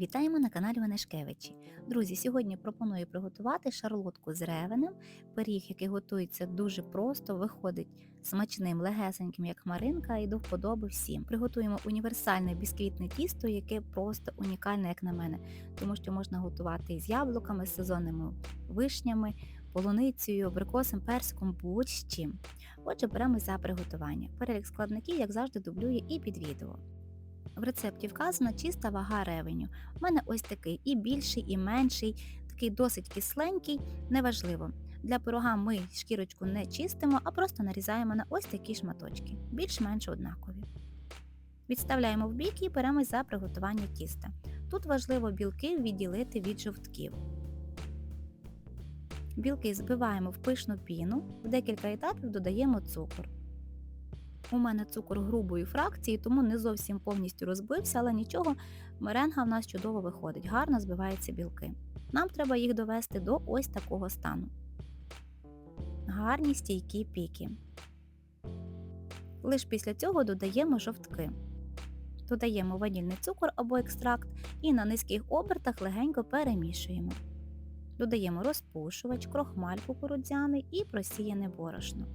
Вітаємо на каналі Ванешкевичі. Друзі, сьогодні пропоную приготувати шарлотку з ревенем. Пиріг, який готується дуже просто, виходить смачним, легесеньким, як хмаринка, і до вподоби всім. Приготуємо універсальне бісквітне тісто, яке просто унікальне, як на мене, тому що можна готувати із яблуками, з сезонними вишнями, полуницею, абрикосом, персиком, будь-чим. Отже, беремо за приготування. Перелік складників, як завжди, дублює і під відео. В рецепті вказана чиста вага ревеню. У мене ось такий і більший, і менший, такий досить кисленький, неважливо. Для пирога ми шкірочку не чистимо, а просто нарізаємо на ось такі шматочки, більш-менш однакові. Відставляємо в бік і беремось за приготування тіста. Тут важливо білки відділити від жовтків. Білки збиваємо в пишну піну, в декілька етапів додаємо цукор. У мене цукор грубої фракції, тому не зовсім повністю розбився, але нічого, меренга в нас чудово виходить, гарно збиваються білки. Нам треба їх довести до ось такого стану. Гарні стійкі піки. Лише після цього додаємо жовтки. Додаємо ванільний цукор або екстракт і на низьких обертах легенько перемішуємо. Додаємо розпушувач, крохмаль кукурудзяний і просіяне борошно.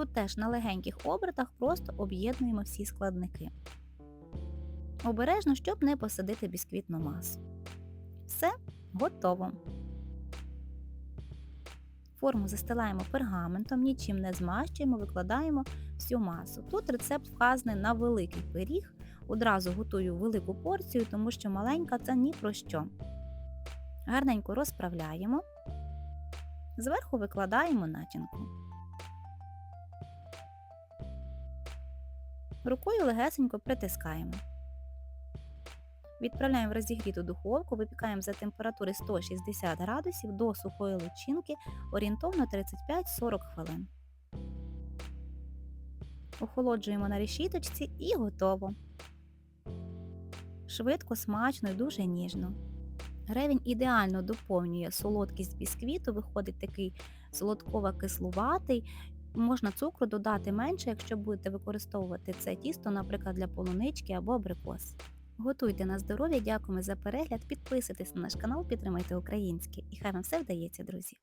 Тут теж на легеньких обертах просто об'єднуємо всі складники. Обережно, щоб не посадити бісквітну масу. Все готово. Форму застилаємо пергаментом, нічим не змащуємо, викладаємо всю масу. Тут рецепт вказаний на великий пиріг. Одразу готую велику порцію, тому що маленька це ні про що. Гарненько розправляємо, зверху викладаємо начинку. Рукою легесенько притискаємо. Відправляємо в розігріту духовку, випікаємо за температури 160 градусів до сухої личинки орієнтовно 35-40 хвилин. Охолоджуємо на решіточці і готово. Швидко, смачно і дуже ніжно. Гревень ідеально доповнює солодкість бісквіту, виходить такий солодково-кислуватий. Можна цукру додати менше, якщо будете використовувати це тісто, наприклад, для полунички або абрикос. Готуйте на здоров'я, дякуємо за перегляд, підписуйтесь на наш канал, підтримайте українське і хай вам все вдається, друзі!